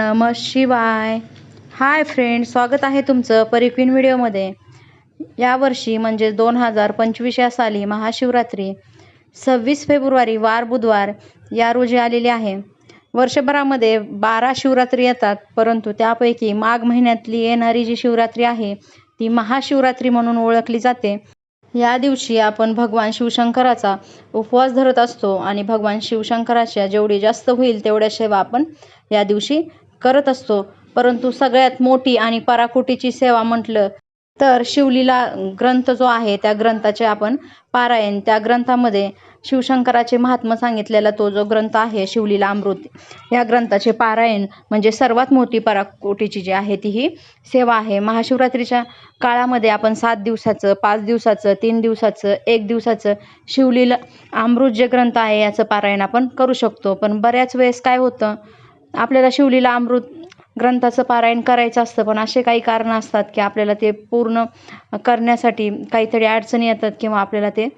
नम शिवाय. Hi friend स्वागत आहे तुमचं परिक्वीन व्हिडिओमध्ये यावर्षी म्हणजे दोन हजार पंचवीस या साली महाशिवरात्री सव्वीस फेब्रुवारी वार बुधवार या रोजी आलेली आहे. वर्षभरामध्ये बारा शिवरात्री येतात परंतु त्यापैकी माघ महिन्यातली येणारी जी शिवरात्री आहे ती महाशिवरात्री म्हणून ओळखली जाते. या दिवशी आपण भगवान शिवशंकराचा उपवास धरत असतो आणि भगवान शिवशंकराच्या जेवढी जास्त होईल तेवढ्या सेवा आपण या दिवशी करत असतो. परंतु सगळ्यात मोठी आणि पराकोटीची सेवा म्हटलं तर शिवलीला ग्रंथ जो आहे त्या ग्रंथाचे आपण पारायण त्या ग्रंथामध्ये शिवशंकराचे महात्मा सांगितलेला तो जो ग्रंथ आहे शिवलीला अमृत या ग्रंथाचे पारायण म्हणजे सर्वात मोठी पराकोटीची जी आहे ती ही सेवा आहे. महाशिवरात्रीच्या काळामध्ये आपण सात दिवसाचं पाच दिवसाचं तीन दिवसाचं एक दिवसाचं शिवलीला अमृत जे ग्रंथ आहे याचं पारायण आपण करू शकतो. पण बऱ्याच वेळेस काय होतं आपल्याला शिवलीला अमृत ग्रंथाचं पारायण करायचं असतं पण असे काही कारणं असतात की आपल्याला ते पूर्ण करण्यासाठी काहीतरी अडचणी येतात किंवा आपल्याला ते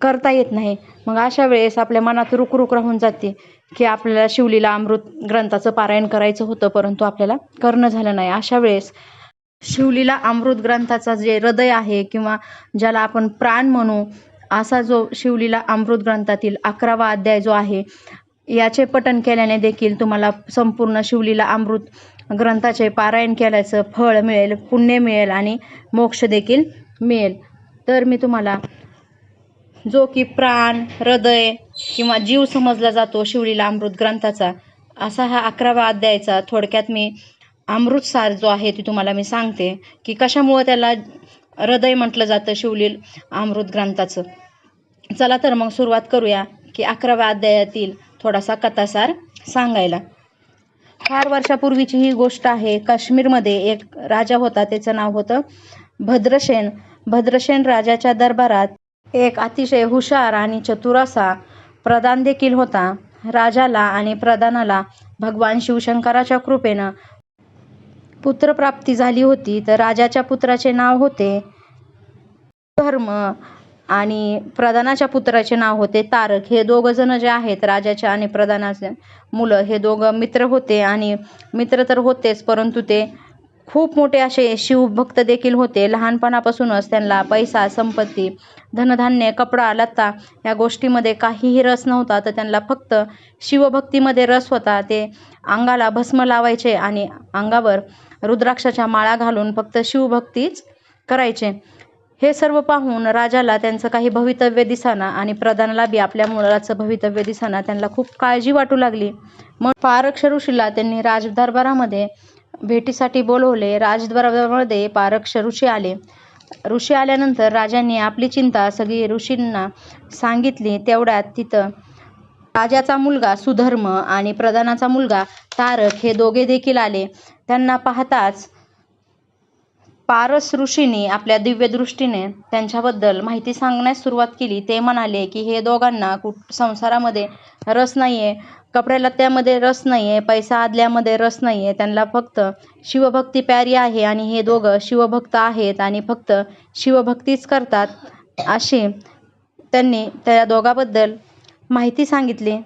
करता येत नाही. मग अशा वेळेस आपल्या मनात रुकरुक राहून जाते की आपल्याला शिवलीला अमृत ग्रंथाचं पारायण करायचं होतं परंतु आपल्याला करणं झालं नाही. अशा वेळेस शिवलीला अमृत ग्रंथाचा जे हृदय आहे किंवा ज्याला आपण प्राण म्हणू असा जो शिवलीला अमृत ग्रंथातील अकरावा अध्याय जो आहे याचे पठण केल्याने देखील तुम्हाला संपूर्ण शिवलीला अमृत ग्रंथाचे पारायण केल्याचं फळ मिळेल पुण्य मिळेल आणि मोक्ष देखील मिळेल. तर मी तुम्हाला जो की प्राण हृदय किंवा जीव समजला जातो शिवलीला अमृत ग्रंथाचा असा हा अकरावा अध्यायाचा थोडक्यात मी अमृतसार जो आहे ती तुम्हाला मी सांगते की कशामुळं त्याला हृदय म्हटलं जातं शिवलील अमृत ग्रंथाचं. चला तर मग सुरुवात करूया की अकराव्या अध्यायातील थोडासा कथासार सांगायला. फार वर्षापूर्वीची ही गोष्ट आहे. काश्मीरमध्ये एक राजा होता त्याचं नाव होतं भद्रसेन. भद्रसेन राजाच्या दरबारात एक अतिशय हुशार आणि चतुर असा प्रधान देखील होता. राजाला आणि प्रधानाला भगवान शिवशंकराच्या कृपेनं पुत्रप्राप्ती झाली होती. तर राजाच्या पुत्राचे नाव होते धर्म. आणि प्रधानाच्या पुत्राचे नाव होते तारक. हे दोघं जण जे आहेत राजाच्या आणि प्रधानाचे मुलं हे दोघं मित्र होते आणि मित्र तर होतेच परंतु ते खूप मोठे असे शिवभक्त देखील होते. लहानपणापासूनच त्यांना पैसा संपत्ती धनधान्य कपडा लत्ता या गोष्टीमध्ये काहीही रस नव्हता. तर त्यांना फक्त शिवभक्तीमध्ये रस होता. ते अंगाला भस्म लावायचे आणि अंगावर रुद्राक्षाच्या माळा घालून फक्त शिवभक्तीच करायचे. हे सर्व पाहून राजाला त्यांचं काही भवितव्य दिसाना आणि प्रधानाला बी आपल्या मुलाचं भवितव्य दिसाना त्यांना खूप काळजी वाटू लागली. मग पारक्ष ऋषीला त्यांनी राजदरबारामध्ये भेटीसाठी बोलवले. राजदरबारामध्ये पारक्ष ऋषी आले. ऋषी आल्यानंतर राजांनी आपली चिंता सगळी ऋषींना सांगितली. तेवढ्यात तिथं राजाचा मुलगा सुधर्म आणि प्रधानाचा मुलगा तारक हे दोघे देखील आले. त्यांना पाहताच पारस ऋषींनी आपल्या दिव्य दृष्टीने त्यांच्याबद्दल माहिती सांगण्यास सुरुवात केली. ते म्हणाले की हे दोघांना कुठ संसारामध्ये रस नाही आहे कपड्याला त्यामध्ये रस नाही आहे पैसा आदल्यामध्ये रस नाही आहे त्यांना फक्त शिवभक्ती प्यारी आहे आणि हे दोघं शिवभक्त आहेत आणि फक्त शिवभक्तीच करतात. अशी त्यांनी त्या दोघाबद्दल माहिती सांगितली.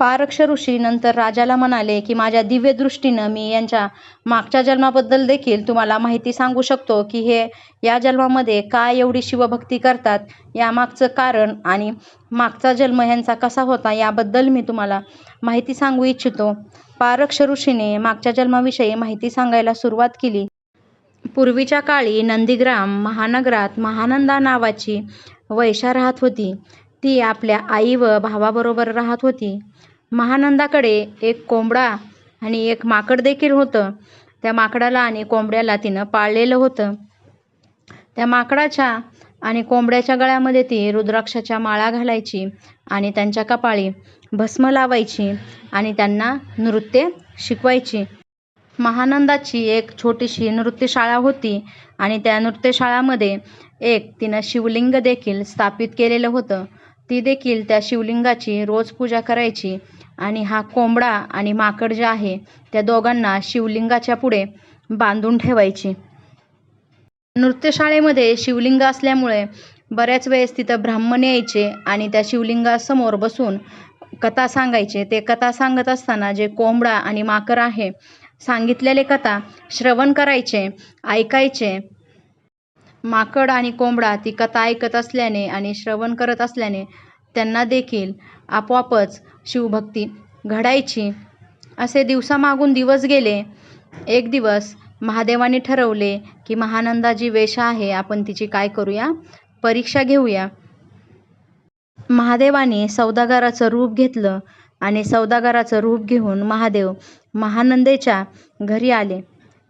पारक्ष ऋषी नंतर राजाला म्हणाले की माझ्या दिव्य दृष्टीनं मी यांच्या मागच्या जन्माबद्दल देखील तुम्हाला माहिती सांगू शकतो की हे या जन्मामध्ये काय एवढी शिवभक्ती करतात यामागचं कारण आणि मागचा जन्म ह्यांचा कसा होता याबद्दल मी तुम्हाला माहिती सांगू इच्छितो. पारक्ष ऋषीने मागच्या जन्माविषयी माहिती सांगायला सुरुवात केली. पूर्वीच्या काळी नंदीग्राम महानगरात महानंदा नावाची वैशा राहत होती. ती आपल्या आई व भावाबरोबर राहत होती. महानंदाकडे एक कोंबडा आणि एक माकड देखील होतं. त्या माकडाला आणि कोंबड्याला तिनं पाळलेलं होतं. त्या माकडाच्या आणि कोंबड्याच्या गळ्यामध्ये ती रुद्राक्षाच्या माळा घालायची आणि त्यांच्या कपाळी भस्म लावायची आणि त्यांना नृत्य शिकवायची. महानंदाची एक छोटीशी नृत्यशाळा होती आणि त्या नृत्यशाळामध्ये एक तिनं शिवलिंग देखील स्थापित केलेलं होतं. ती देखील त्या शिवलिंगाची रोज पूजा करायची आणि हा कोंबडा आणि माकड जे आहे त्या दोघांना शिवलिंगाच्या पुढे बांधून ठेवायची. नृत्यशाळेमध्ये शिवलिंग असल्यामुळे बऱ्याच वेळेस तिथं ब्राह्मण यायचे आणि त्या शिवलिंगासमोर बसून कथा सांगायचे. ते कथा सांगत असताना जे कोंबडा आणि माकड आहे सांगितलेले कथा श्रवण करायचे ऐकायचे. माकड आणि कोंबडा ती कथा ऐकत असल्याने आणि श्रवण करत असल्याने त्यांना देखील आपोआपच शिवभक्ती घडायची. असे दिवसामागून दिवस गेले. एक दिवस महादेवाने ठरवले की महानंदा जी वेशा आहे आपण तिची काय करूया? परीक्षा घेऊया. महादेवाने सौदागाराचं रूप घेतलं आणि सौदागाराचं रूप घेऊन महादेव महानंदेच्या घरी आले.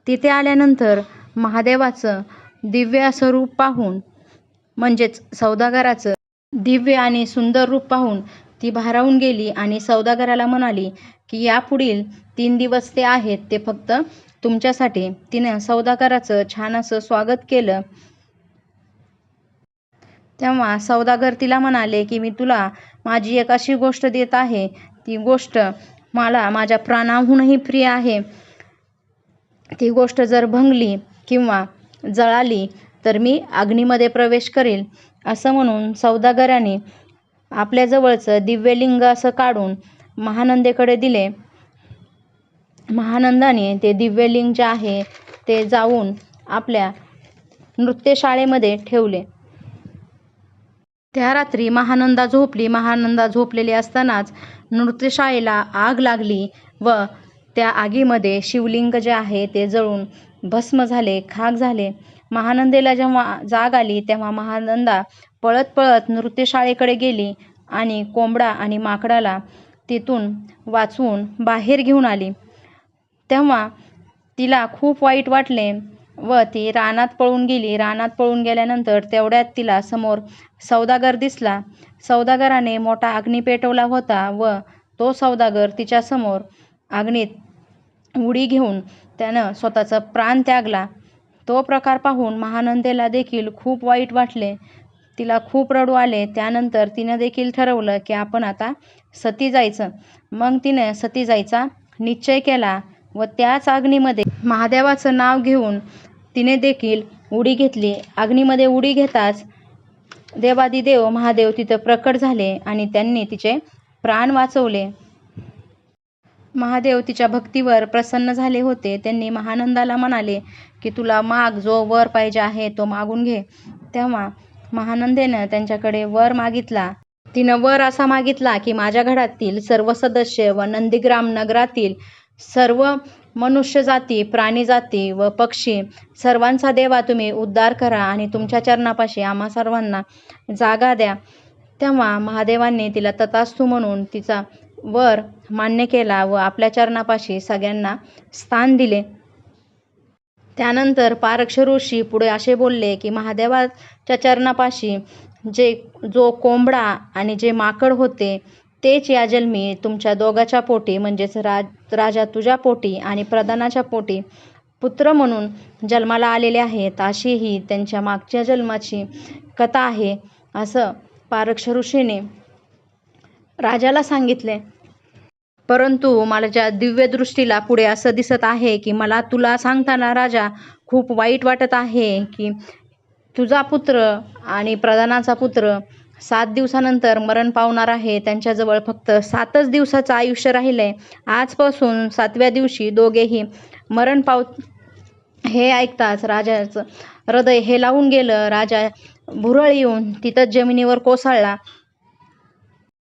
तिथे आल्यानंतर महादेवाचं दिव्य असं रूप पाहून म्हणजेच सौदागाराचं दिव्य आणि सुंदर रूप पाहून ती भारावून गेली आणि सौदागराला म्हणाली की यापुढील तीन दिवस ते आहेत ते फक्त तुमच्यासाठी. तिनं सौदागराचं छान असं स्वागत केलं. तेव्हा सौदागर तिला म्हणाले की मी तुला माझी एक अशी गोष्ट देत आहे. ती गोष्ट मला माझ्या प्राणाहूनही प्रिय आहे. ती गोष्ट जर भंगली किंवा जळाली तर मी अग्नीमध्ये प्रवेश करेल. असं म्हणून सौदागराने आपल्या जवळचं दिव्यलिंग असं काढून महानंदेकडे दिले. महानंदाने ते दिव्यलिंग जे आहे ते जाऊन आपल्या नृत्यशाळेमध्ये ठेवले. त्या रात्री महानंदा झोपली. महानंदा झोपलेली असतानाच नृत्यशाळेला आग लागली व त्या आगीमध्ये शिवलिंग जे आहे ते जळून भस्म झाले खाक झाले. महानंदेला जेव्हा जाग आली तेव्हा महानंदा पळत पळत नृत्यशाळेकडे गेली आणि कोंबडा आणि माकडाला तिथून वाचवून बाहेर घेऊन आली. तेव्हा तिला खूप वाईट वाटले व ती रानात पळून गेली. रानात पळून गेल्यानंतर तेवढ्यात तिला समोर सौदागर दिसला. सौदागराने मोठा अग्नी पेटवला होता व तो सौदागर तिच्यासमोर अग्नीत उडी घेऊन त्यानं स्वतःचा प्राण त्यागला. तो प्रकार पाहून महानंदेला देखील खूप वाईट वाटले. तिला खूप रडू आले. त्यानंतर तिनं देखील ठरवलं की आपण आता सती जायचं. मग तिने सती जायचा निश्चय केला व त्याच अग्नीमध्ये महादेवाचं नाव घेऊन तिने देखील उडी घेतली. अग्नीमध्ये उडी घेताच देवादिदेव महादेव तिथं प्रकट झाले आणि त्यांनी तिचे प्राण वाचवले. महादेव तिच्या भक्तीवर प्रसन्न झाले होते. त्यांनी महानंदाला म्हणाले की तुला माग जो वर पाहिजे आहे तो मागून घे. तेव्हा महानंदेनं त्यांच्याकडे वर मागितला. तिनं वर असा मागितला की माझ्या घरातील सर्व सदस्य व नंदीग्राम नगरातील सर्व मनुष्य जाती प्राणी जाती व पक्षी सर्वांचा देवा तुम्ही उद्धार करा आणि तुमच्या चरणापाशी आम्हा सर्वांना जागा द्या. तेव्हा महादेवांनी तिला ततास्तू म्हणून तिचा वर मान्य केला व आपल्या चरणापाशी सगळ्यांना स्थान दिले. त्यानंतर पारक्ष ऋषी पुढे असे बोलले की महादेवाच्या चरणापाशी जे जो कोंबडा आणि जे माकड होते तेच या जन्मी तुमच्या दोघाच्या पोटी म्हणजेच राज राजा तुझ्या पोटी आणि प्रधानाच्या पोटी पुत्र म्हणून जन्माला आलेले आहेत. अशी ही त्यांच्या मागच्या जन्माची कथा आहे असं पारक्ष ऋषीने राजाला सांगितले. परंतु माझ्या दिव्य दृष्टीला पुढे असं दिसत आहे की मला तुला सांगताना राजा खूप वाईट वाटत आहे की तुझा पुत्र आणि प्रधानाचा पुत्र सात दिवसानंतर मरण पावणार आहे. त्यांच्याजवळ फक्त सातच दिवसाचं आयुष्य राहिलं आहे आजपासून सातव्या दिवशी दोघेही मरण पाव हे ऐकताच राजाचं हृदय हे लावून गेलं. राजा भुरळ येऊन तिथंच जमिनीवर कोसळला.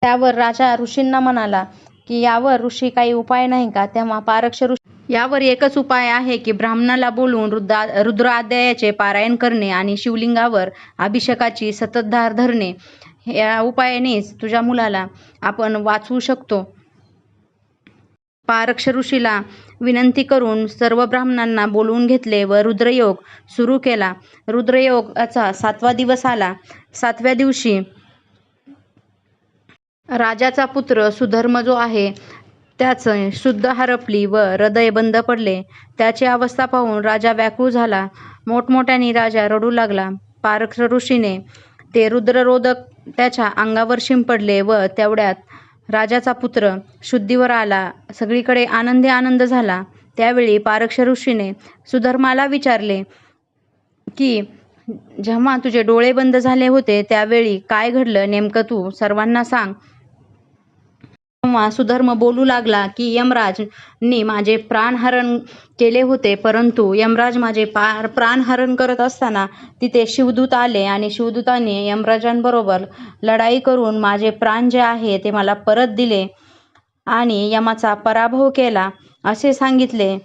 त्यावर राजा ऋषींना म्हणाला की यावर ऋषी काही उपाय नाही का? तेव्हा पारक्ष ऋषी यावर एकच उपाय आहे की ब्राह्मणाला बोलून रुद्रा रुद्र अध्यायाचे पारायण करणे आणि शिवलिंगावर अभिषेकाची सततधार धरणे. या उपायानेच तुझ्या मुलाला आपण वाचवू शकतो. पारक्ष ऋषीला विनंती करून सर्व ब्राह्मणांना बोलवून घेतले व रुद्रयोग सुरू केला. रुद्रयोगाचा सातवा दिवस आला. सातव्या दिवशी राजाचा पुत्र सुधर्म जो आहे त्याचं शुद्ध हरपली व हृदय बंद पडले. त्याची अवस्था पाहून राजा व्याकुळ झाला. मोठमोठ्याने राजा रडू लागला. पारक्ष ऋषीने ते रुद्ररोधक त्याच्या अंगावर शिंपडले व तेवढ्यात राजाचा पुत्र शुद्धीवर आला. सगळीकडे आनंदी आनंद झाला. त्यावेळी पारक्ष ऋषीने सुधर्माला विचारले की जेव्हा तुझे डोळे बंद झाले होते त्यावेळी काय घडलं? नेमकं तू सर्वांना सांग. तेव्हा सुधर्म बोलू लागला की यमराजनी माझे प्राणहरण केले होते परंतु यमराज माझे पार प्राणहरण करत असताना तिथे शिवदूत आले आणि शिवदूताने यमराजांबरोबर लढाई करून माझे प्राण जे आहे ते मला परत दिले आणि यमाचा पराभव केला असे सांगितले.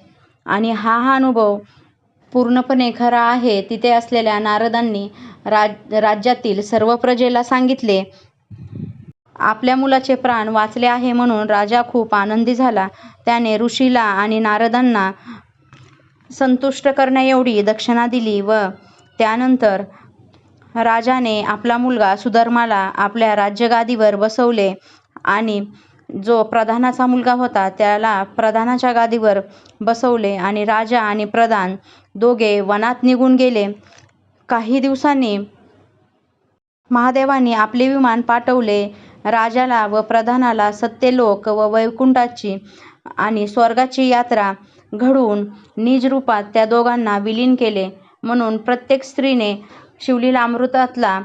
आणि हा हा अनुभव पूर्णपणे खरा आहे. तिथे असलेल्या नारदांनी राज राज्यातील सर्व प्रजेला सांगितले. आपल्या मुलाचे प्राण वाचले आहे म्हणून राजा खूप आनंदी झाला. त्याने ऋषीला आणि नारदांना संतुष्ट करण्याएवढी दक्षिणा दिली व त्यानंतर राजाने आपला मुलगा सुधर्माला आपल्या राज्यगादीवर बसवले आणि जो प्रधानाचा मुलगा होता त्याला प्रधानाच्या गादीवर बसवले आणि राजा आणि प्रधान दोघे वनात निघून गेले. काही दिवसांनी महादेवांनी आपले विमान पाठवले. राजाला व प्रधानाला सत्यलोक व वैकुंठाची आणि स्वर्गाची यात्रा घडवून निज रूपात त्या दोघांना विलीन केले. म्हणून प्रत्येक स्त्रीने शिवलीला अमृतातला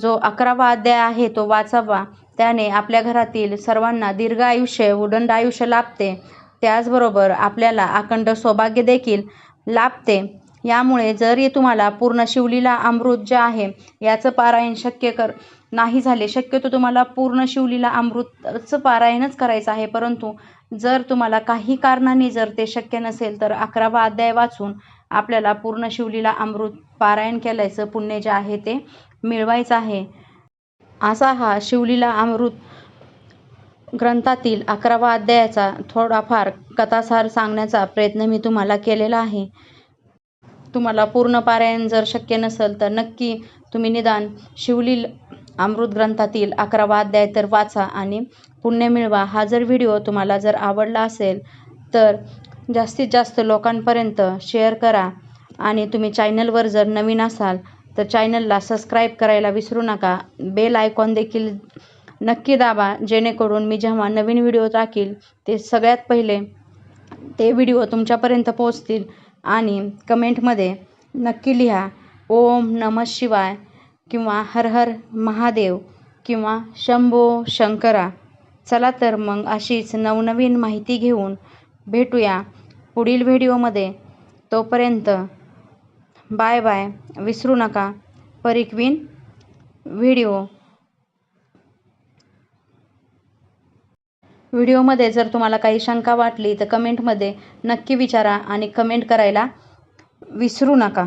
जो अकरावा अध्याय आहे तो वाचावा. त्याने आपल्या घरातील सर्वांना दीर्घ आयुष्य उडंड आयुष्य लाभते. त्याचबरोबर आपल्याला अखंड सौभाग्य देखील लाभते. यामुळे जरी तुम्हाला पूर्ण शिवलीला अमृत जे आहे याचं पारायण शक्य कर नाही झाले शक्यतो तुम्हाला पूर्ण शिवलीला अमृतचं पारायणच करायचं आहे. परंतु जर तुम्हाला काही कारणाने जर ते शक्य नसेल तर अकरावा अध्याय वाचून आपल्याला पूर्ण शिवलीला अमृत पारायण केल्याचं पुण्य जे आहे ते मिळवायचं आहे. असा हा शिवलीला अमृत ग्रंथातील अकरावा अध्यायाचा थोडाफार कथासार सांगण्याचा प्रयत्न मी तुम्हाला केलेला आहे. तुम्हाला पूर्ण पारायण जर शक्य नसेल तर नक्की तुम्ही निदान शिवलील अमृत ग्रंथातील अकरावा अध्याय तर वाचा आणि पुण्य मिळवा. हा जर व्हिडिओ तुम्हाला जर आवडला असेल तर जास्तीत जास्त लोकांपर्यंत शेअर करा आणि तुम्ही चॅनलवर जर नवीन असाल तर चॅनलला सबस्क्राईब करायला विसरू नका. बेल आयकॉन देखील नक्की दाबा जेणेकरून मी जेव्हा नवीन व्हिडिओ टाकील ते सगळ्यात पहिले ते व्हिडिओ तुमच्यापर्यंत पोहोचतील. आणि कमेंटमध्ये नक्की लिहा. ओम नमः शिवाय किंवा हर हर महादेव किंवा शंभो शंकरा. चला तर मग अशीच नवनवीन माहिती घेऊन भेटूया पुढील व्हिडिओमध्ये. तोपर्यंत बाय बाय. विसरू नका. परिक्वीन व्हिडिओ. व्हिडिओमध्ये जर तुम्हाला काही शंका वाटली तर कमेंटमध्ये नक्की विचारा आणि कमेंट करायला विसरू नका.